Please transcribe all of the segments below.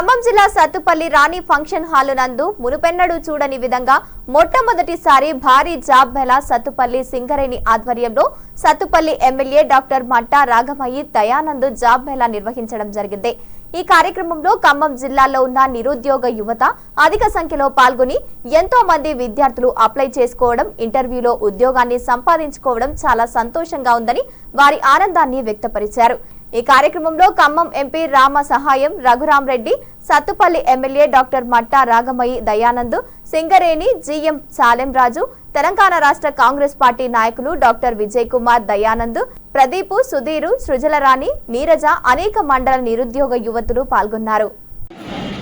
ఖమ్మం జిల్లా సత్తుపల్లి రాణి function hall నందు మునుపెన్నడూ చూడని విధంగా మొట్టమొదటిసారి భారీ జాబ్ మేళా సత్తుపల్లి సింగరేణి ఆధ్వర్యంలో Sathupalli MLA doctor Matta Ragamayi Dayanand job Mela నిర్వహించడం జరిగింది. ఈ కార్యక్రమంలో ఖమ్మం జిల్లాలో ఉన్న నిరుద్యోగ యువత అధిక సంఖ్యలో పాల్గొని ఎంతో మంది విద్యార్థులు అప్లై చేసుకోవడం ఇంటర్వ్యూలో ఉద్యోగాన్ని సంపాదించుకోవడం చాలా సంతోషంగా ఉందని వారి ఆనందాన్ని వ్యక్తపరిచారు. ఈ కార్యక్రమంలో Khammam MP Rama Sahayam Raghuram Reddy Sathupalli MLA doctor Matta Ragamayi Dayanand Singareni GM Salemraju Telangana రాష్ట్ర కాంగ్రెస్ పార్టీ నాయకులు డాక్టర్ విజయ్ కుమార్ దయానంద్ ప్రదీపు సుధీరు సృజలరాణి నీరజ అనేక మండల నిరుద్యోగ యువతులు పాల్గొన్నారు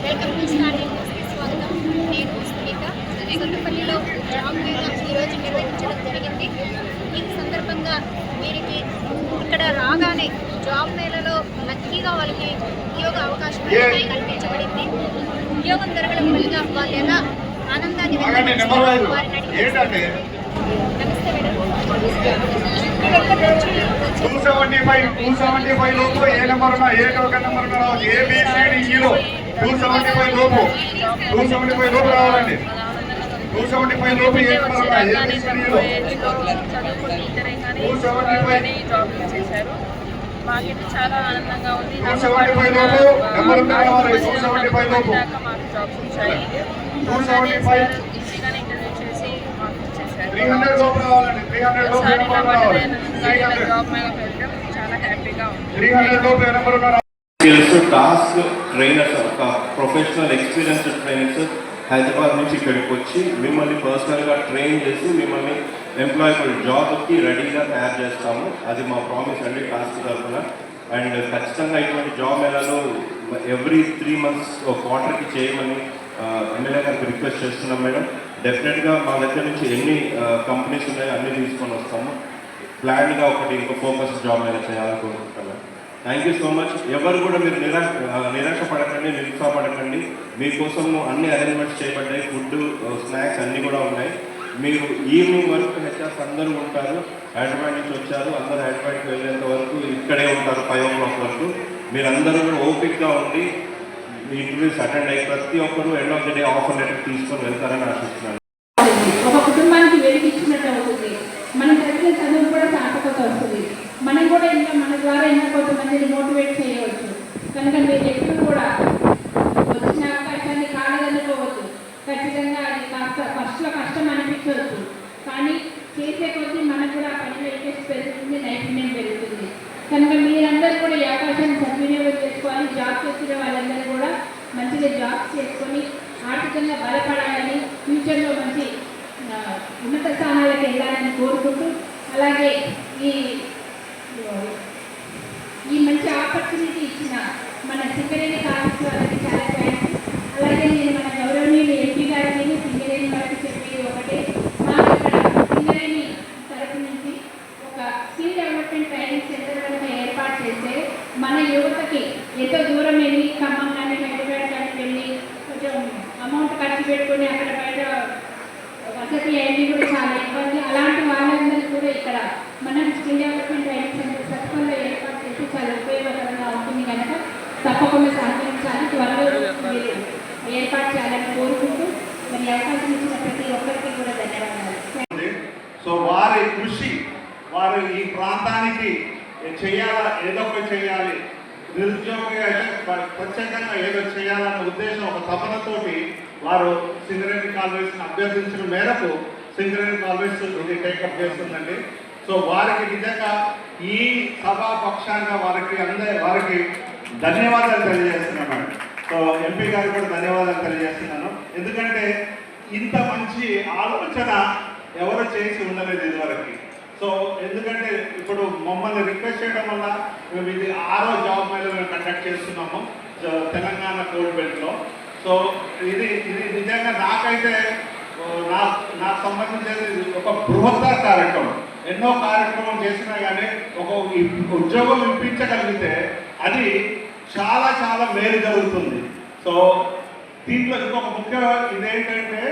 వెల్కమ్ టు స్టార్ న్యూస్కి స్వాగతం నేను సునీత సొంతపల్లిలో జాబ్ మేళా ఈరోజు నిర్వహించడం జరిగింది ఈ సందర్భంగా వీరికి ఇక్కడ రాగానే జాబ్ మేళలో లక్కీగా వాళ్ళకి ఉద్యోగ అవకాశం కల్పించబడింది. ఉద్యోగం దొరకడం వల్ల వాళ్ళు ఎలా ఆనందాన్ని నమస్తే madam. Two seventy five two seventy five లోపు ఏ నెంబర్ ఉన్నా ఏ టోకెన్ నెంబర్ ఉన్నా రావచ్చు ఏ బీసీడీ ఈలో టూ సెవెంటీ ఫైవ్ లోపు. టూ సెవెంటీ ఫైవ్ లోపు రావాలండి. టూ సెవెంటీ ఫైవ్ లోపు ఏ నెంబర్ ఉన్నా ఏ బీసీడీలో టూ సెవెంటీ ఫైవ్ జాబ్లు చేశారు మాకైతే చాలా ఆనందంగా ఉంది. టూ సెవెంటీ ఫైవ్ లోపు నెంబర్ ఉందా రావాలి. టూ సెవెంటీ ఫైవ్ లోపు. దాకా మాకు జాబ్స్ వచ్చాయి. టూ సెవెంటీ ఫైవ్ ఈజీగానే ఇంటర్వ్యూ చేసి మాకు ఇచ్చేసారు. త్రీ హండ్రెడ్ లోపు రావాలండి. త్రీ హండ్రెడ్ లోపు ఏ ఒకసారి నెంబర్ నా రావాలి. బర్త్డే త్రీ ఇలా హండ్రెడ్ జాబ్ మీద వెళ్ళడం చాలా హ్యాపీగా ఉంది. త్రీ హండ్రెడ్ లోపు ఏ నెంబర్ ఉన్నా స్కిల్స్ టాస్క్ ట్రైనర్స్ ఒక ప్రొఫెషనల్ ఎక్స్పీరియన్స్ ట్రైనర్స్ హైదరాబాద్ నుంచి ఇక్కడికి వచ్చి మిమ్మల్ని పర్సనల్గా ట్రైన్ చేసి మిమ్మల్ని ఎంప్లాయబుల్ జాబ్కి రెడీగా తయారు చేస్తాము. అది మా ప్రామిస్ అండి టాస్క్ తరఫున. అండ్ ఖచ్చితంగా ఇటువంటి జాబ్ మేళాలు ఎవ్రీ త్రీ మంత్స్ ఒక క్వార్టర్కి చేయమని ఎమ్మెల్యే గారికి రిక్వెస్ట్ చేస్తున్నాం మేడం. డెఫినెట్గా మా దగ్గర నుంచి ఎన్ని కంపెనీస్ ఉన్నాయో అన్నీ తీసుకొని వస్తాము. ప్లాన్గా ఒకటి ఇంకో ఫోకస్ జాబ్ మీద చేయాలనుకుంటున్నాను. థ్యాంక్ యూ సో మచ్ ఎవరు కూడా మీరు నిరా నిరాశ పడకండి నిరుత్సాహపడకండి. మీకోసం అన్ని అరేంజ్మెంట్స్ చేయబడ్డాయి. ఫుడ్ స్నాక్స్ అన్నీ కూడా ఉన్నాయి. మీరు ఈవినింగ్ వరకు హెచ్ఆర్స్ అందరూ ఉంటారు. హైదరాబాద్ నుంచి వచ్చారు. అందరూ హైదరాబాద్కి వెళ్ళేంత వరకు ఇక్కడే ఉంటారు ఫైవ్ ఓ క్లాక్ వరకు. మీరందరూ కూడా ఓపిక్గా ఉండి మీ ఇంటర్వ్యూస్ అటెండ్ అయ్యి ప్రతి ఒక్కరు end of the day offer letter తీసుకొని వెళ్తారని ఆశిస్తున్నాను. ఒక కుటుంబానికి వెలిగించినట్టు అవుతుంది. మన చదివిన చదువు కూడా సార్థకత వస్తుంది. మనం కూడా ఇంకా మన ద్వారా ఇంకా కొంతమందిని మోటివేట్ చేయవచ్చు. కనుక మీరు కనుక మీరందరూ కూడా ఈ అవకాశాన్ని సద్వినియోగం చేసుకోవాలి జాబ్ చేసిన వాళ్ళందరూ కూడా మంచిగా జాబ్ చేసుకొని ఆర్థికంగా బలపడాలని ఫ్యూచర్లో మంచి ఉన్నత స్థానాలకు వెళ్ళాలని కోరుకుంటూ అలాగే ఈ ఈ మంచి ఆపర్చునిటీ ఇచ్చిన మన సింగరేణి కాలేజ్ వాళ్ళకి చాలా థ్యాంక్స్ అలాగే నేను మన గౌరవనీయులు ఎంపీ గారికి సింగరేణి వారికి చెప్పేది ఒకటే. మాకు ఇక్కడ సింగరేణి తరపు నుంచి ఒక స్కిల్ డెవలప్మెంట్ ట్రైనింగ్ సెంటర్ ఏర్పాటు చేస్తే మన యువతకి ఎంతో దూరం వెళ్ళి ఖమ్మం కానీ హైదరాబాద్ కానీ వెళ్ళి కొంచెం అమౌంట్ ఖర్చు పెట్టుకుని అక్కడ బయట వసతి అయింది కూడా చాలా ఇబ్బంది. అలాంటి వాళ్ళందరూ కూడా ఇక్కడ మనం స్కిల్ డెవలప్మెంట్ ట్రైనింగ్ సెంటర్ సత్వంలో ఏర్పాటు చేసి చాలా ఉపయోగకరంగా ఉంటుంది కనుక తప్పకుండా సహకరించాలి. త్వరలో ఏర్పాటు చేయాలని కోరుకుంటూ మరి అవకాశం ఇచ్చిన ప్రతి ఒక్కరికి కూడా ధన్యవాదాలు. సో వారి కృషి వారు ఈ ప్రాంతానికి చేయాలా ఏదో ఒకటి చేయాలి. నిరుద్యోగంగా ప్రత్యేకంగా ఏదో చేయాలన్న ఉద్దేశం ఒక తపనతోటి వారు సింగరేణి కాలేజ్ అభ్యర్థించిన మేరకు సింగరేణి కాలేజ్ ఇది టేకప్ చేస్తుందండి సో వారికి నిజంగా ఈ సభా పక్షాంగా వారికి అందే వారికి ధన్యవాదాలు తెలియజేస్తున్నాను సో ఎంపీ గారికి కూడా ధన్యవాదాలు తెలియజేస్తున్నాను. ఎందుకంటే ఇంత మంచి ఆలోచన ఎవరు చేసి ఉండలేదు ఇదివరకు. సో ఎందుకంటే ఇప్పుడు మమ్మల్ని రిక్వెస్ట్ చేయడం వల్ల మేము ఇది ఆరో జాబ్ మీద మేము కండక్ట్ చేస్తున్నాము సో తెలంగాణ కోల్డ్ బెల్ట్లో. సో ఇది ఇది నిజంగా నాకైతే నా నాకు సంబంధించేది ఇది ఒక బృహత్తర కార్యక్రమం. ఎన్నో కార్యక్రమం చేసినా కానీ ఒక ఉద్యోగం ఇప్పించగలిగితే అది చాలా చాలా మేలు జరుగుతుంది. సో దీంట్లో ఇంకొక ముఖ్య ఇదేంటంటే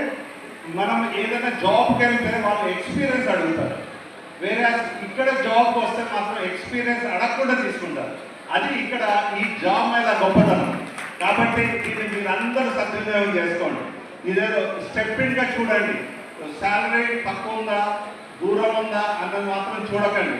మనం ఏదైనా జాబ్కి వెళ్తే వాళ్ళు ఎక్స్పీరియన్స్ అడుగుతారు. వేరే ఇక్కడ జాబ్ వస్తే మాత్రం ఎక్స్పీరియన్స్ అడగకుండా తీసుకుంటారు. అది ఇక్కడ ఈ జాబ్ మీద గొప్పతనం. కాబట్టి ఇది మీరు అందరూ సద్వినియోగం చేసుకోండి. ఇదేదో స్టెప్పిడ్గా చూడండి. శాలరీ తక్కువ ఉందా? దూరం ఉందా? అన్నది మాత్రం చూడకండి.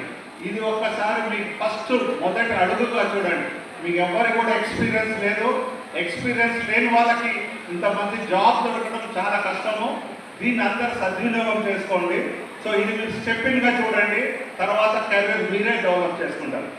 ఇది ఒక్కసారి మీకు ఫస్ట్ మొదటి అడుగుగా చూడండి. మీకు ఎవరికి కూడా ఎక్స్పీరియన్స్ లేదు. ఎక్స్పీరియన్స్ లేని వాళ్ళకి ఇంతమంది జాబ్ దొరకడం చాలా కష్టము. దీన్ని అందరు సద్వినియోగం చేసుకోండి. సో ఇది మీరు స్టెప్పింగ్గా చూడండి. తర్వాత కెరీర్ మీరే డెవలప్ చేసుకుంటారు.